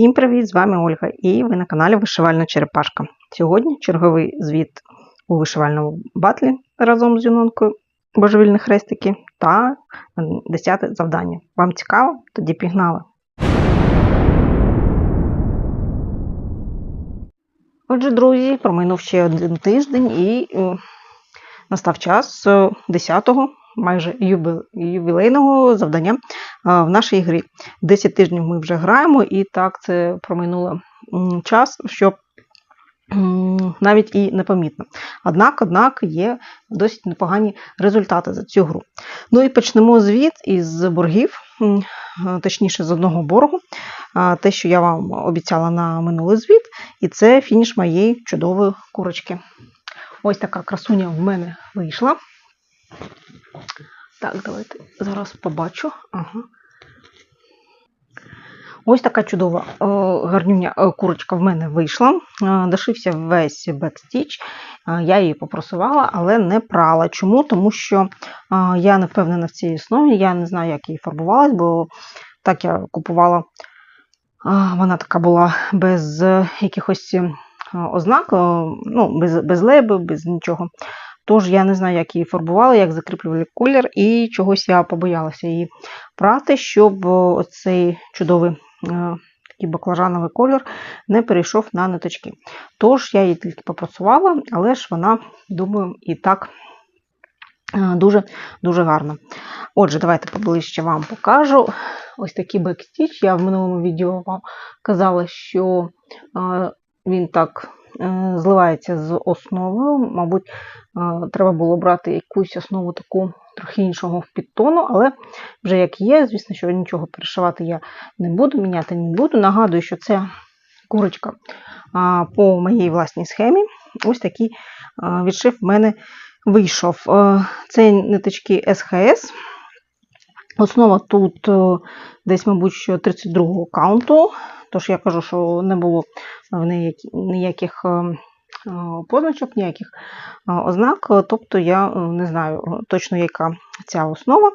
Всім привіт! З вами Ольга і ви на каналі Вишивальна Черепашка. Сьогодні черговий звіт у вишивальному батлі разом з Юнонкою Божевільні хрестики та 10 завдання. Вам цікаво? Тоді пігнали. Отже, друзі, проминув ще один тиждень і е, настав час 10-го, майже ювілейного завдання е, в нашій грі. 10 тижнів ми вже граємо, і так це проминуло час, що навіть і непомітно. Однак, однак є досить непогані результати за цю гру. Ну і почнемо звіт із боргів, е, точніше з одного боргу. Те, що я вам обіцяла на минулий звіт, і це фініш моєї чудової курочки. Ось така красуня в мене вийшла. Так, давайте зараз побачу. Ага. Ось така чудова е, гарнюня е, курочка в мене вийшла. Е, Дошився весь бекстіч. Я її попросувала, але не прала. Чому? Тому що я не впевнена в цій основі, я не знаю, як її фарбувалась, бо так я купувала. Вона така була без якихось ознак, ну, без, без леби, без нічого. Тож я не знаю, як її фарбували, як закріплювали колір, і чогось я побоялася її прати, щоб оцей чудовий е, такий баклажановий колір не перейшов на ниточки. Тож я її тільки попрацювала, але ж вона, думаю, і так е, дуже дуже гарна. Отже, давайте поближче вам покажу. Ось такий бекстіч. Я в минулому відео вам казала, що е, він так е, зливається з основою. Мабуть, е, треба було брати якусь основу таку трохи іншого підтону, але вже як є, звісно, що нічого перешивати я не буду, міняти не буду. Нагадую, що це курочка по моїй власній схемі. Ось такий відшив в мене вийшов. Е, Це ниточки СХС. Основа тут е, десь, мабуть, що 32-го каунту. Тож я кажу, що не було в ніяких е, е, позначок, ніяких ознак. Тобто я не знаю точно, яка ця основа,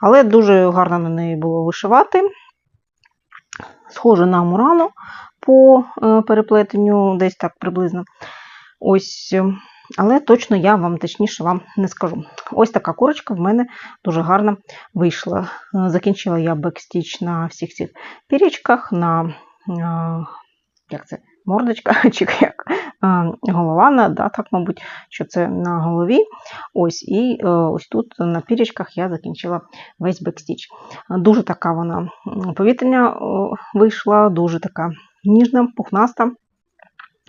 але дуже гарно на неї було вишивати. Схоже на мурану по переплетенню, десь так приблизно. Ось, але точно я вам точніше вам не скажу. Ось така курочка в мене дуже гарно вийшла. Е, Закінчила я бекстіч на всіх цих пірічках, на е, як це, мордочка, чи як е, голова, да, так, мабуть, що це на голові. Ось, і ось тут на пірічках я закінчила весь бекстіч. Дуже така вона е, вийшла, дуже така ніжна, пухнаста.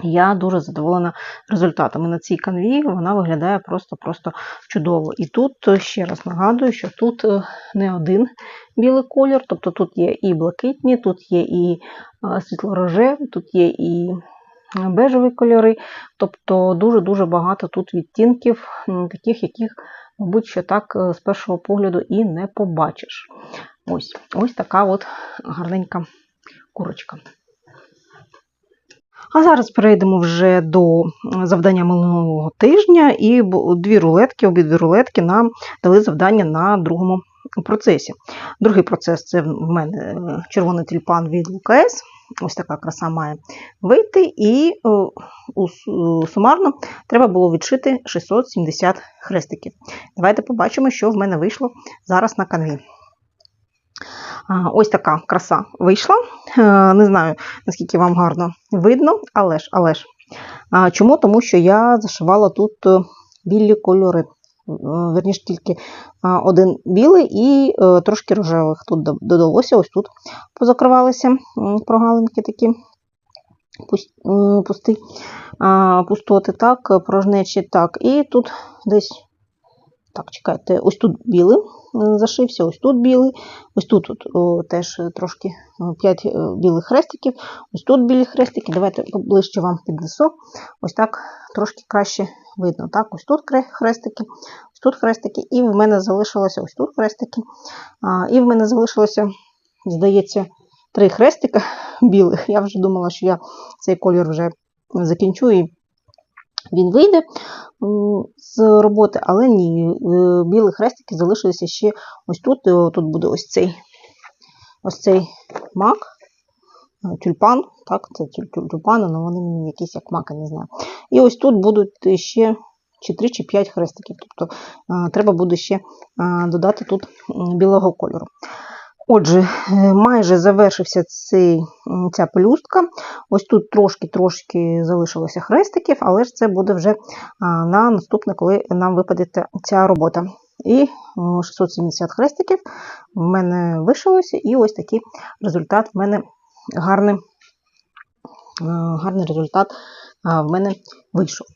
Я дуже задоволена результатами. На цій канві вона виглядає просто-просто чудово. І тут е, ще раз нагадую, що тут е, не один білий колір, тобто тут є і блакитні, тут є і е, світло-рожеві, тут є і бежеві кольори. Тобто дуже-дуже багато тут відтінків, таких, яких, мабуть, що так з першого погляду і не побачиш. Ось, ось така от гарненька курочка. А зараз перейдемо вже до завдання минулого тижня, і дві рулетки, обидві рулетки нам дали завдання на другому процесі. Другий процес це в мене е, червоний тюльпан від ЛКС. Ось така краса має вийти, і е, е, сумарно треба було відшити 670 хрестиків. Давайте побачимо, що в мене вийшло зараз на канві. Ось така краса вийшла. Е, Не знаю, наскільки вам гарно видно, але ж, але ж. Чому? Тому що я зашивала тут е, білі кольори. Е, Верніше тільки один білий і трошки рожевих тут додалося. Ось тут позакривалися прогалинки такі пус- пусті, пустоти, так, порожнечі, так. І тут десь, так, чекайте, ось тут білий е, зашився, ось тут білий, ось тут, тут о, теж е, трошки 5 білих хрестиків, ось тут білі хрестики. Давайте поближче вам піднесу. Ось так трошки краще видно. Так, ось тут хрестики, ось тут хрестики, і в мене залишилося ось тут хрестики. А, і в мене залишилося, здається, три хрестика білих. Я вже думала, що я цей колір вже закінчу і він вийде з роботи, але ні, е, білі хрестики залишилися ще ось тут. Тут буде ось цей ось цей мак. тюльпан. Так, це тюль- тюль- але вони якісь як маки, не знаю. І ось тут будуть ще чи 3 чи 5 хрестиків. Тобто е, треба буде ще е, додати тут білого кольору. Отже, е, майже завершився цей, ця пелюстка. Ось тут трошки-трошки залишилося хрестиків, але ж це буде вже на наступне, коли нам випаде ця- робота. І 670 хрестиків в мене вишилося, і ось такий результат в мене гарний, е, гарний результат в мене вийшов.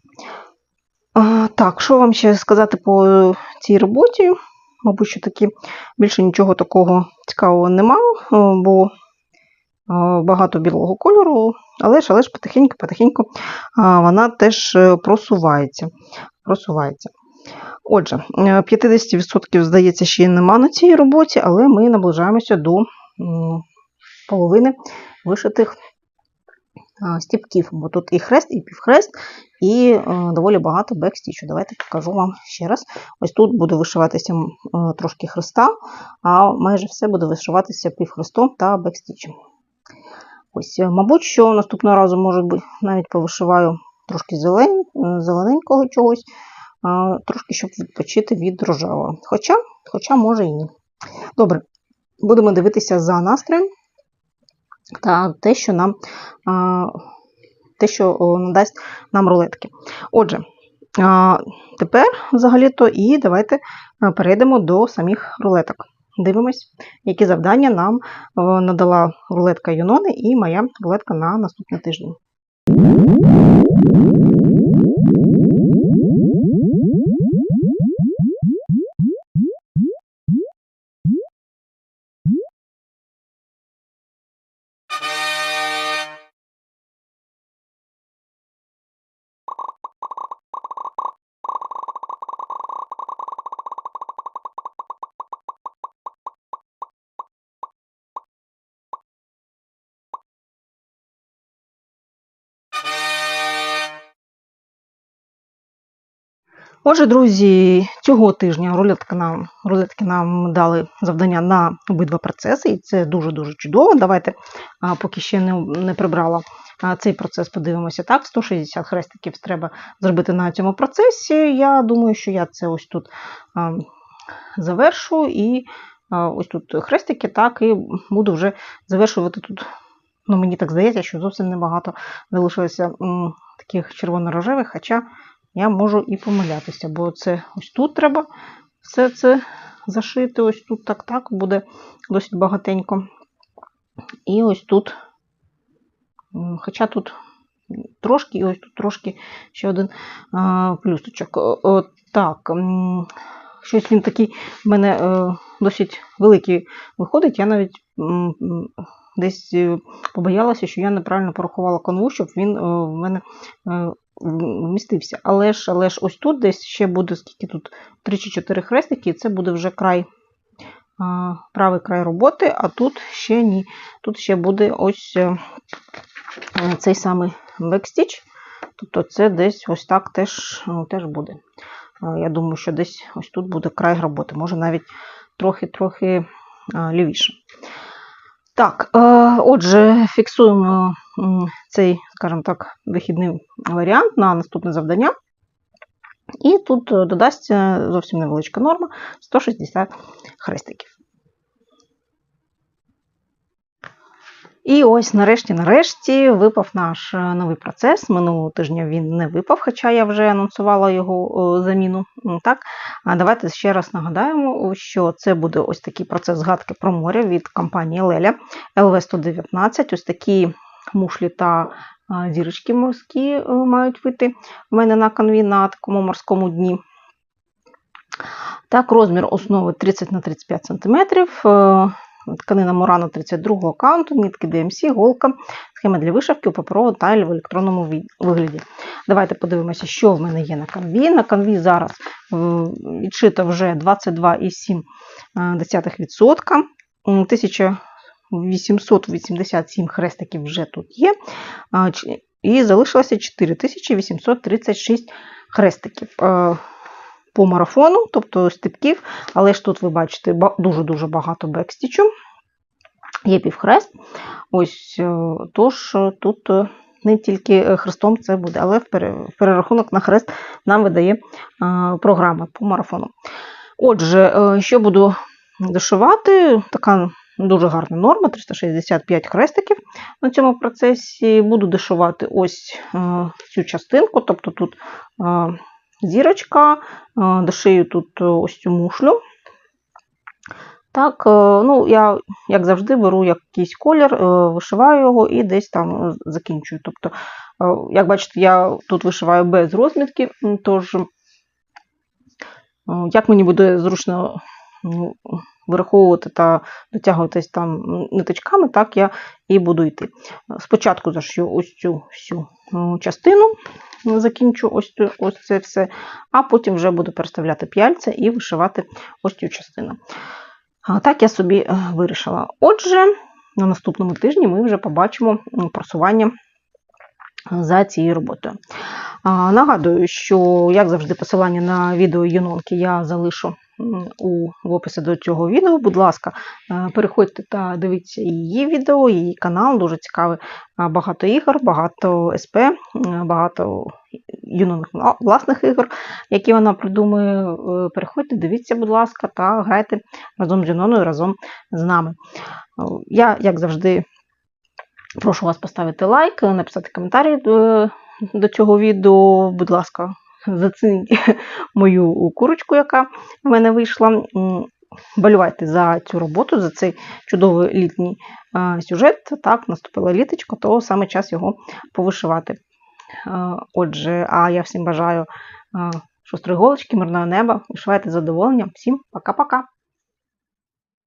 Так, що вам ще сказати по цій роботі? Мабуть, що таки більше нічого такого цікавого нема, бо багато білого кольору, але ж, але ж потихеньку, потихеньку вона теж е, просувається. просувається. Отже, е, 50% здається, ще нема на цій роботі, але ми наближаємося до половини вишитих стіпків, бо тут і хрест, і півхрест, і е, доволі багато бекстічу. Давайте покажу вам ще раз. Ось тут буде вишиватися е, трошки хреста, а майже все буде вишиватися півхрестом та бекстічем. Ось, е, мабуть, що наступного разу, може бути, навіть повишиваю трошки зелень, е, зелененького чогось, трошки, щоб відпочити від рожевого. Хоча, хоча може і ні. Добре, будемо дивитися за настроєм та те, що нам те, що надасть нам рулетки. Отже, тепер взагалі-то і давайте перейдемо до самих рулеток. Дивимось, які завдання нам надала рулетка Юнони і моя рулетка на наступний тиждень. Отже, друзі, цього тижня рулетки нам, рулетки нам дали завдання на обидва процеси, і це дуже-дуже чудово. Давайте, поки ще не, не прибрала цей процес, подивимося. Так, 160 хрестиків треба зробити на цьому процесі. Я думаю, що я це ось тут завершу, і ось тут хрестики, так, і буду вже завершувати тут. Ну, мені так здається, що зовсім небагато залишилося таких червоно-рожевих, хоча я можу і помилятися, бо це ось тут треба все це зашити, ось тут так-так буде досить багатенько. І ось тут, хоча тут трошки, і ось тут трошки ще один а, плюсочок. О, так, щось він такий в мене е, досить великий виходить. Я навіть десь е, побоялася, що я неправильно порахувала канву, щоб він е, в мене вмістився. Але ж, але ж ось тут десь ще буде скільки тут 3 чи 4 хрестики, і це буде вже край, правий край роботи, а тут ще ні. Тут ще буде ось е, цей самий бекстіч. Тобто це десь ось так теж, ну, теж буде. Я думаю, що десь ось тут буде край роботи, може навіть трохи-трохи лівіше. Так, е, отже, фіксуємо цей, скажімо так, вихідний варіант на наступне завдання. І тут е, додасться зовсім невеличка норма 160 хрестиків. І ось нарешті, нарешті випав наш е, новий процес. Минулого тижня він не випав, хоча я вже анонсувала його е, заміну. Так, а давайте ще раз нагадаємо, що це буде ось такий процес згадки про море від компанії Леля ЛВ-119. Ось такі мушлі та а, зірочки морські е, мають вийти в мене на канві на такому морському дні. Так, розмір основи 30 на 35 см. Тканина Мурано 32 каунту, нитки DMC, голка, схема для вишивки у паперовому та в електронному вигляді. Давайте подивимося, що в мене є на канві. На канві зараз відшито вже 22,7%. 1887 хрестиків вже тут є. І залишилося 4836 хрестиків е, по марафону, тобто степків, але ж тут ви бачите дуже-дуже багато бекстічу. є півхрест. Ось е, тож е, тут е, не тільки хрестом це буде, але в перерахунок на хрест нам видає програма по марафону. Отже, що буду дошивати, така дуже гарна норма, 365 хрестиків на цьому процесі. Буду дошивати ось цю частинку, тобто тут зірочка, е, дошию тут е, ось цю мушлю. Так, е, ну я, як завжди, беру якийсь колір, вишиваю його і десь там закінчую. Тобто, як бачите, я тут вишиваю без розмітки, тож як мені буде зручно м, вираховувати та дотягуватись там ниточками, так я і буду йти. Спочатку зашью ось цю всю частину, закінчу ось, цю- ось це все, а потім вже буду переставляти п'яльця і вишивати ось цю частину. Так я собі е, вирішила. Отже, на наступному тижні ми вже побачимо просування за цією роботою. Нагадую, що, як завжди, посилання на відео Юнонки я залишу у в описі до цього відео. Будь ласка, е, переходьте та дивіться її відео, її канал. Дуже цікавий. Багато ігор, багато СП, багато юнонок власних ігор, які вона придумує. Е, Переходьте, дивіться, будь ласка, та грайте разом з Юноною, разом з нами. Е, Я, як завжди, прошу вас поставити лайк, написати коментарі до, до цього відео. Будь ласка, зацініть мою курочку, яка в мене вийшла. Болювайте за цю роботу, за цей чудовий літній сюжет. Так, наступила літочко, то саме час його повишивати. Отже, а я всім бажаю шустрої голочки, мирного неба. Вишивайте задоволенням. Всім пока-пока!